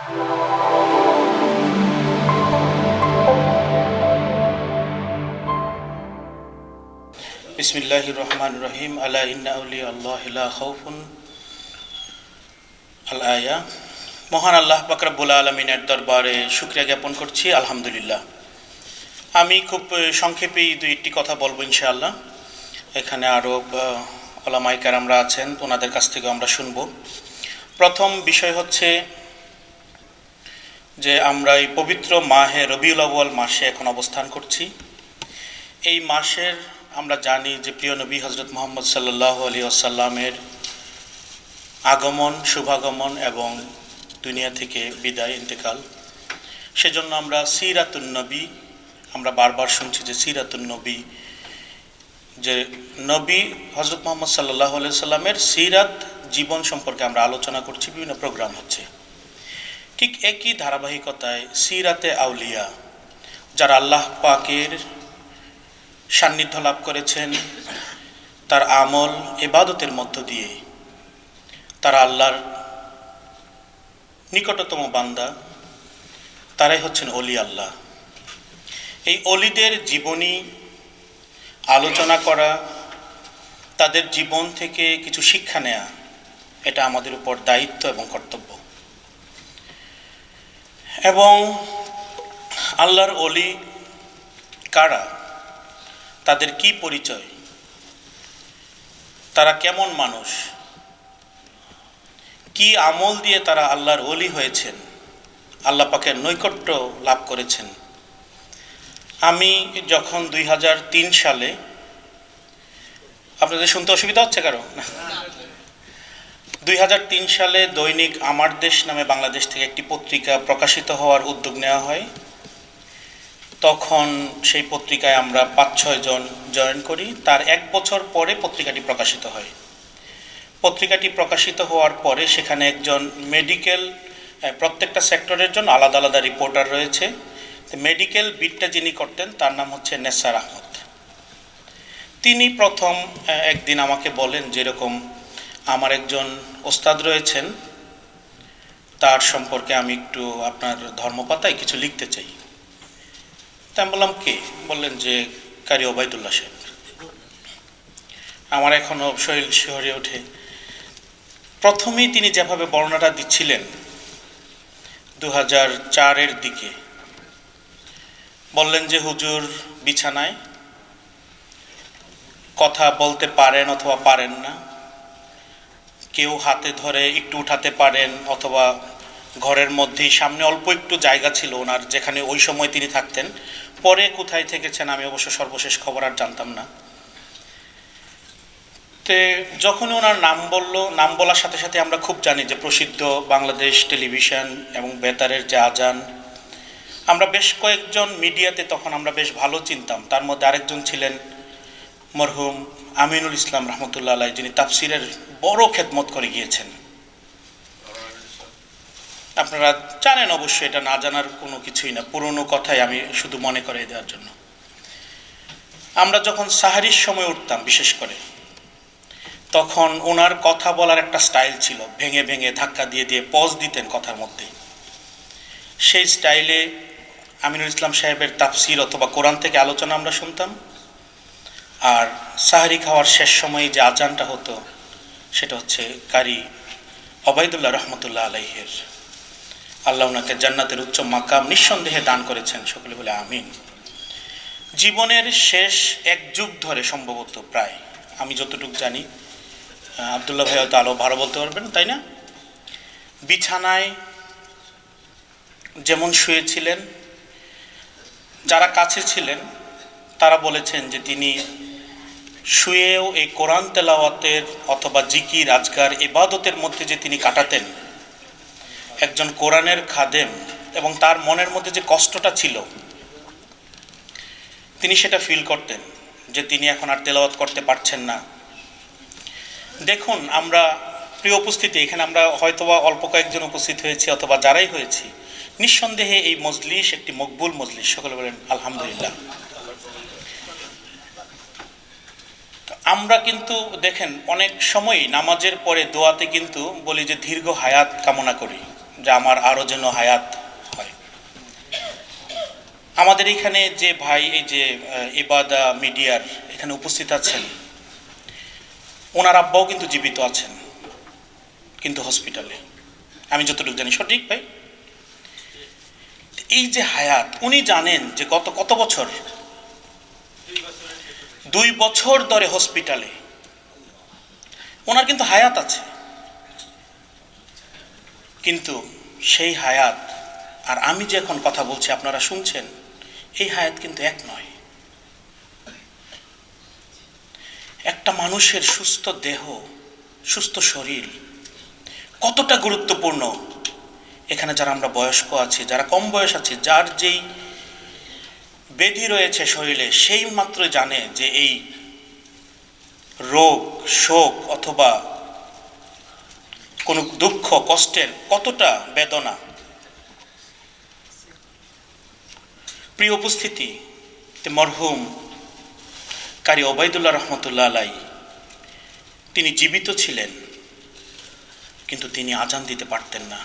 বিসমিল্লাহ রহমান রহিম আলা ইন্না উলি আল্লাহ লা খাউফুন আল আয়া মহান আল্লাহ বাকরাবুল আলমিনের দরবারে শুক্রিয়া জ্ঞাপন করছি, আলহামদুলিল্লাহ। আমি খুব সংক্ষেপেই দুই একটি কথা বলব ইনশাআল্লাহ। এখানে আরও ওলামাইকার আমরা আছেন, ওনাদের কাছ থেকে আমরা শুনব। প্রথম বিষয় হচ্ছে যে আমরা এই পবিত্র মাহে রবিউল আউয়াল মাসে এখন অবস্থান করছি। এই মাসের আমরা জানি যে প্রিয় নবী হজরত মোহাম্মদ সাল্লাহ আলী আসাল্লামের আগমন, শুভাগমন এবং দুনিয়া থেকে বিদায়, ইন্তেকাল। সেজন্য আমরা সিরাতুন নবী, আমরা বারবার শুনছি যে সিরাতুন নবী, যে নবী হজরত মোহাম্মদ সাল্লাহ আলি সাল্লামের সিরাত জীবন সম্পর্কে আমরা আলোচনা করছি, বিভিন্ন প্রোগ্রাম হচ্ছে। ঠিক একই ধারাবাহিকতায় সিরাতে আউলিয়া, যারা আল্লাহ পাকের সান্নিধ্য লাভ করেছেন, তার আমল এবাদতের মধ্য দিয়ে। তারা আল্লাহর নিকটতম বান্দা, তারাই হচ্ছেন অলি আল্লাহ। এই অলিদের জীবনী আলোচনা করা, তাদের জীবন থেকে কিছু শিক্ষা নেয়া, এটা আমাদের উপর দায়িত্ব এবং কর্তব্য। এবং আল্লাহর অলি কারা? তাদের কি পরিচয়? তারা কেমন মানুষ? কি আমল দিয়ে তারা আল্লাহর অলি হয়েছেন? আল্লাহ পাকের নৈকট্য লাভ করেছেন। আমি যখন দুই হাজার তিন সালে, আপনাদের শুনতে অসুবিধা হচ্ছে কারও? দুই হাজার তিন সালে দৈনিক আমার দেশ নামে বাংলাদেশ থেকে একটি পত্রিকা প্রকাশিত হওয়ার উদ্যোগ নেওয়া হয়। তখন সেই পত্রিকায় আমরা পাঁচ ছয় জন জয়েন করি। তার এক বছর পরে পত্রিকাটি প্রকাশিত হয়। পত্রিকাটি প্রকাশিত হওয়ার পরে সেখানে একজন মেডিকেল প্রত্যেকটা সেক্টরের জন্য আলাদা আলাদা রিপোর্টার রয়েছে। মেডিকেল বিটটা যিনি করতেন, তার নাম হচ্ছে নেসার আহমদ। তিনি প্রথম একদিন আমাকে বলেন যেরকম আমার একজন ওস্তাদ রয়েছেন। তার সম্পর্কে আমি একটু আপনার ধর্মপাতায় কিছু লিখতে চাই। তা আমি বললাম, কে? বললেন যে কারি ওবায়দুল্লাহ সাহেব। আমার এখনও শরীর শিহরে ওঠে। প্রথমেই তিনি যেভাবে বর্ণনাটা দিচ্ছিলেন দু হাজার চারের দিকে, বললেন যে হুজুর বিছানায় কথা বলতে পারেন অথবা পারেন না। কেউ হাতে ধরে একটু উঠাতে পারেন অথবা ঘরের মধ্যেই সামনে অল্প একটু জায়গা ছিল ওনার, যেখানে ওই সময় তিনি থাকতেন। পরে কোথায় থেকেছেন আমি অবশ্য সর্বশেষ খবর আর জানতাম না। তে যখনই ওনার নাম বলল, নাম বলার সাথে সাথে আমরা খুব জানি যে প্রসিদ্ধ বাংলাদেশ টেলিভিশন এবং বেতারের যে আজান, আমরা বেশ কয়েকজন মিডিয়াতে তখন আমরা বেশ ভালো চিনতাম। তার মধ্যে আরেকজন ছিলেন মরহুম আমিনুল ইসলাম রহমতুল্লাহ আলাই যিনি তাফসিরের বড় খেদমত করে গিয়েছেন। আপনারা জানেন অবশ্যই এটা না জানার কোনো কিছুই না, পুরনো কথাই আমি শুধু মনে করে দেওয়ার জন্য। আমরা যখন সাহারির সময় উঠতাম, বিশেষ করে, তখন ওনার কথা বলার একটা স্টাইল ছিল, ভেঙে ভেঙে ধাক্কা দিয়ে দিয়ে পজ দিতেন কথার মধ্যে। সেই স্টাইলে আমিনুল ইসলাম সাহেবের তাফসির অথবা কোরআন থেকে আলোচনা আমরা শুনতাম। আর সাহারি খাওয়ার শেষ সময়ে যে আজানটা হতো, সেটা হচ্ছে কারি অবায়দুল্লাহ রহমতুল্লাহ আলাইহের। আল্লাহ ওনাকে জান্নাতের উচ্চ মাকাম নিঃসন্দেহে দান করেছেন, সকলে বলে আমিন। জীবনের শেষ এক যুগ ধরে সম্ভবত প্রায়, আমি যতটুকু জানি আবদুল্লাহ ভাই হয়তো আরও ভালো বলতে পারবেন, তাই না? বিছানায় যেমন শুয়েছিলেন, যারা কাছে ছিলেন, তারা বলেছেন যে তিনি শুয়েও এই কোরআন তেলাওয়াতের অথবা জিকির, আজকার এবাদতের মধ্যে যে তিনি কাটাতেন, একজন কোরআনের খাদেম এবং তার মনের মধ্যে যে কষ্টটা ছিল, তিনি সেটা ফিল করতেন যে তিনি এখন আর তেলাওয়াত করতে পারছেন না। দেখুন, আমরা প্রিয় উপস্থিতি, এখানে আমরা হয়তোবা অল্প কয়েকজন উপস্থিত হয়েছি অথবা যারাই হয়েছি, নিঃসন্দেহে এই মজলিস একটি মকবুল মজলিস। সকলে বলেন, আলহামদুলিল্লাহ তো আমরা কিন্তু দেখেন, অনেক সময়ই নামাজের পরে দোয়াতে কিন্তু বলি যে, দীর্ঘ হায়াত কামনা করি, যে আমার আরও যেন হায়াত হয়। আমাদের এখানে যে ভাই, এই যে ইবাদা মিডিয়ার এখানে উপস্থিত আছেন, ওনার আব্বাও কিন্তু জীবিত আছেন, কিন্তু হসপিটালে। আমি যতটুকু জানি, সঠিক ভাই? এই যে হায়াত, উনি জানেন যে গত কত বছর দুই বছর ধরে হসপিটালে ওনার কিন্তু হায়াত আছে। কিন্তু সেই হায়াত, আর আমি যে এখন কথা বলছি, আপনারা শুনছেন, এই হায়াত কিন্তু এক নয়। একটা মানুষের সুস্থ দেহ, সুস্থ শরীর কতটা গুরুত্বপূর্ণ? এখানে যারা আমরা বয়স্ক আছি, যারা কম বয়স আছে, যার যেই ব্যাধি রয়েছে শরীরে, সেই মাত্র জানে যে এই রোগ, শোক অথবা কোনো দুঃখ, কষ্টের কতটা বেদনা। প্রিয় উপস্থিতি মরহুম কারি ওবায়দুল্লাহ রহমতুল্লাহ আলাই, তিনি জীবিত ছিলেন, কিন্তু তিনি আজান দিতে পারতেন না।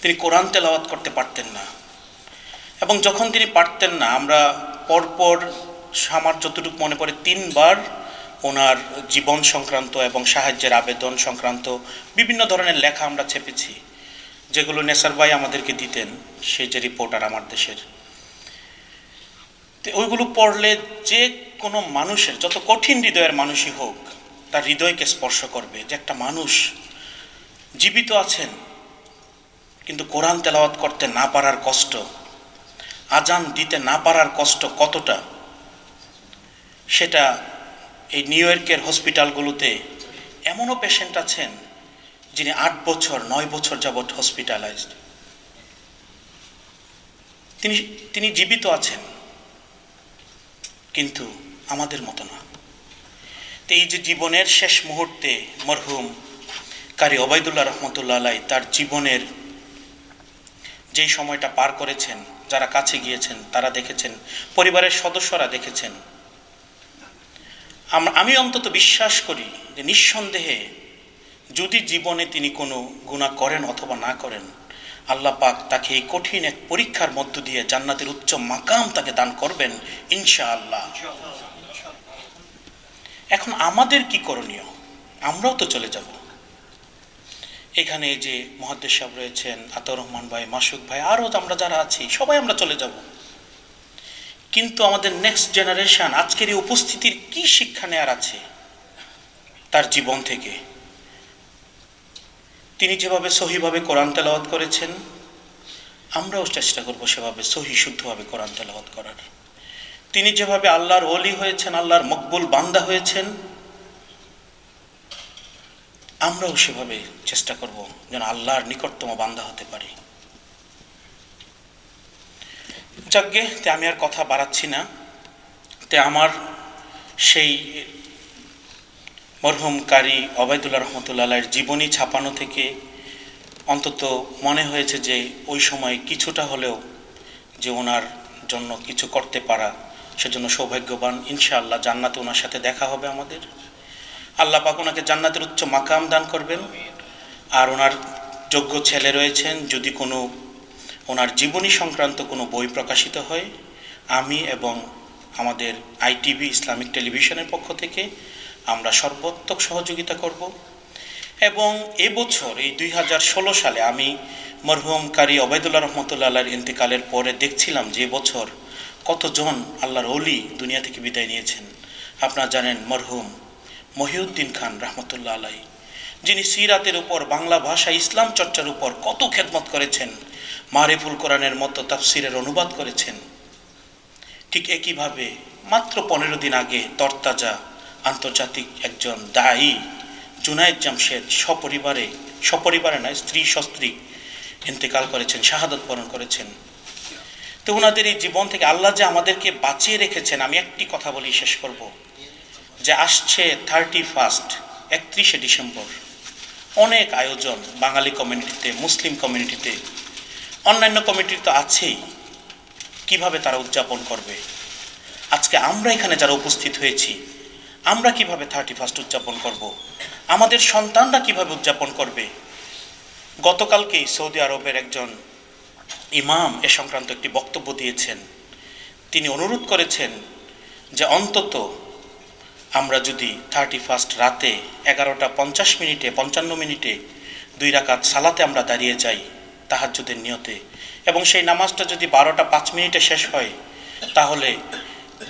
তিনি কোরআন তেলাওয়াত করতে পারতেন না। এবং যখন তিনি পারতেন না, আমরা পরপর আমার যতটুকু মনে পড়ে, তিনবার ওনার জীবন সংক্রান্ত এবং সাহায্যের আবেদন সংক্রান্ত বিভিন্ন ধরনের লেখা আমরা ছেপেছি, যেগুলো নেসার ভাই আমাদেরকে দিতেন, সেই যে রিপোর্টার আমার দেশের। ওইগুলো পড়লে যে কোনো মানুষের, যত কঠিন হৃদয়ের মানুষই হোক, তার হৃদয়কে স্পর্শ করবে যে একটা মানুষ জীবিত আছেন, কিন্তু কোরআন তেলাওয়াত করতে না পারার কষ্ট আজান দিতে না পারার কষ্ট কতটা? সেটা এই নিউ ইয়র্কের হসপিটালগুলোতে এমনও পেশেন্ট আছেন যিনি আট বছর, নয় বছর যাবৎ হসপিটালাইজড। তিনি তিনি জীবিত আছেন, কিন্তু আমাদের মতো না। তো এই যে জীবনের শেষ মুহূর্তে মরহুম কারি ওবায়দুল্লাহ রহমতুল্লাহ আলাই তার জীবনের যেই সময়টা পার করেছেন যারা কাছে গিয়েছেন, তারা দেখেছেন, পরিবারের সদস্যরা দেখেছেন। আমি অন্তত বিশ্বাস করি যে নিঃসন্দেহে যদি জীবনে তিনি কোনো গুণা করেন অথবা না করেন, আল্লাহ পাক তাকে এই কঠিন এক পরীক্ষার মধ্য দিয়ে জান্নাতের উচ্চ মাকাম তাকে দান করবেন, ইনশাআল্লাহ। এখন আমাদের কি করণীয়? আমরাও তো চলে যাব। এখানে যে মহাদ্দেশ সাহেব রয়েছেন আতর রহমান ভাই, মাসুক ভাই আরও আমরা যারা আছি, সবাই আমরা চলে যাব। কিন্তু আমাদের নেক্সট জেনারেশন আজকের এই উপস্থিতির কি শিক্ষা নেয়ার আছে? তার জীবন থেকে। তিনি যেভাবে সহিভাবে কোরআন তেলাওয়াত করেছেন, আমরাও চেষ্টা করব সেভাবে সহি, শুদ্ধভাবে কোরআন তেলাওয়াত করার। তিনি যেভাবে আল্লাহর অলি হয়েছেন, আল্লাহর মকবুল বান্দা হয়েছেন আমরাও সেভাবে চেষ্টা করব যেন আল্লাহর নিকটতম বান্দা হতে পারি। যাজ্ঞে, তে আমি আর কথা বাড়াচ্ছি না। তে আমার সেই মরহুম কারি অবায়দুল্লাহ রহমতুল্লাহের জীবনী ছাপানো থেকে অন্তত মনে হয়েছে যে ওই সময় কিছুটা হলেও যে ওনার জন্য কিছু করতে পারা সেজন্য সৌভাগ্যবান। ইনশাআল্লাহ জান্নাতে ওনার সাথে দেখা হবে আমাদের। আল্লাহ পাক ওনাকে জান্নাতের উচ্চ মাকাম দান করবেন। আর ওনার যোগ্য ছেলে রয়েছেন, যদি কোনো ওনার জীবনী সংক্রান্ত কোনো বই প্রকাশিত হয়, আমি এবং আমাদের আইটিভি ইসলামিক টেলিভিশনের পক্ষ থেকে আমরা সর্বোত্তক সহযোগিতা করব। এবং এবছর, এই দুই হাজার ষোলো সালে আমি মরহুম কারি অবায়দুল্লাহ রহমতুল্লাহ আল্লাহর ইন্তেকালের পরে দেখছিলাম যে বছর কতজন আল্লাহর অলি দুনিয়া থেকে বিদায় নিয়েছেন। আপনারা জানেন মরহুম মহিউদ্দিন খান রহমতুল্লাহ আলাই যিনি সিরাতের উপর বাংলা ভাষা ইসলাম চর্চার উপর কত খেদমত করেছেন, মারিফুল কোরআনের মতো তাফসিরের অনুবাদ করেছেন। ঠিক একইভাবে মাত্র পনেরো দিন আগে তরতাজা আন্তর্জাতিক একজন দায়ী জুনায়েদ জামশেদ সপরিবারে সপরিবারে নয়, স্ত্রী সস্ত্রী ইন্তেকাল করেছেন, শাহাদত বরণ করেছেন। তো ওনাদের এই জীবন থেকে আল্লাহ যে আমাদেরকে বাঁচিয়ে রেখেছেন, আমি একটি কথা বলি, শেষ করব। যে আসছে থার্টি ফার্স্ট একত্রিশে ডিসেম্বর। অনেক আয়োজন বাঙালি কমিউনিটিতে মুসলিম কমিউনিটিতে অন্যান্য কমিউনিটি তো আছেই। কীভাবে তারা উদযাপন করবে? আজকে আমরা এখানে যারা উপস্থিত হয়েছি, আমরা কীভাবে থার্টি ফার্স্ট উদযাপন করব? আমাদের সন্তানরা কীভাবে উদযাপন করবে? গতকালকেই সৌদি আরবের একজন ইমাম এ সংক্রান্ত একটি বক্তব্য দিয়েছেন। তিনি অনুরোধ করেছেন যে অন্তত আমরা যদি থার্টি ফার্স্ট রাতে এগারোটা পঞ্চাশ মিনিটে, পঞ্চান্ন মিনিটে দুই রাকাত সালাতে আমরা দাঁড়িয়ে যাই, তাহাজ্জুদের নিয়তে, এবং সেই নামাজটা যদি বারোটা পাঁচ মিনিটে শেষ হয়, তাহলে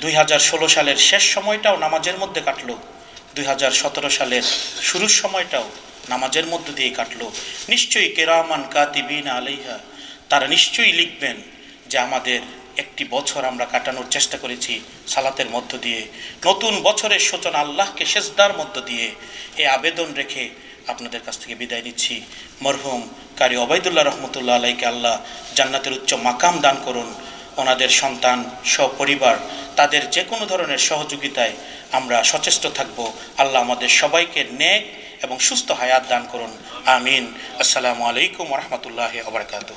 দুই হাজার ষোলো সালের শেষ সময়টাও নামাজের মধ্যে কাটলো, দুই হাজার সতেরো সালের শুরুর সময়টাও নামাজের মধ্য দিয়ে কাটলো। নিশ্চয়ই কেরামান কাতিবিন আলাইহা, তারা নিশ্চয়ই লিখবেন যে আমাদের একটি বছর আমরা কাটানোর চেষ্টা করেছি সালাতের মধ্য দিয়ে। নতুন বছরের সূচনা আল্লাহকে সেজদার মধ্য দিয়ে এ আবেদন রেখে আপনাদের কাছ থেকে বিদায় নিচ্ছি। মরহুম কারি অবায়দুল্লাহ রহমতুল্লাহ আলাইকে আল্লাহ জান্নাতের উচ্চ মাকাম দান করুন। ওনাদের সন্তান, সপরিবার, তাদের যে কোনো ধরনের সহযোগিতায় আমরা সচেষ্ট থাকব। আল্লাহ আমাদের সবাইকে নেক এবং সুস্থ হায়াত দান করুন। আমিন। আসসালামু আলাইকুম রহমতুল্লাহ আবরকাত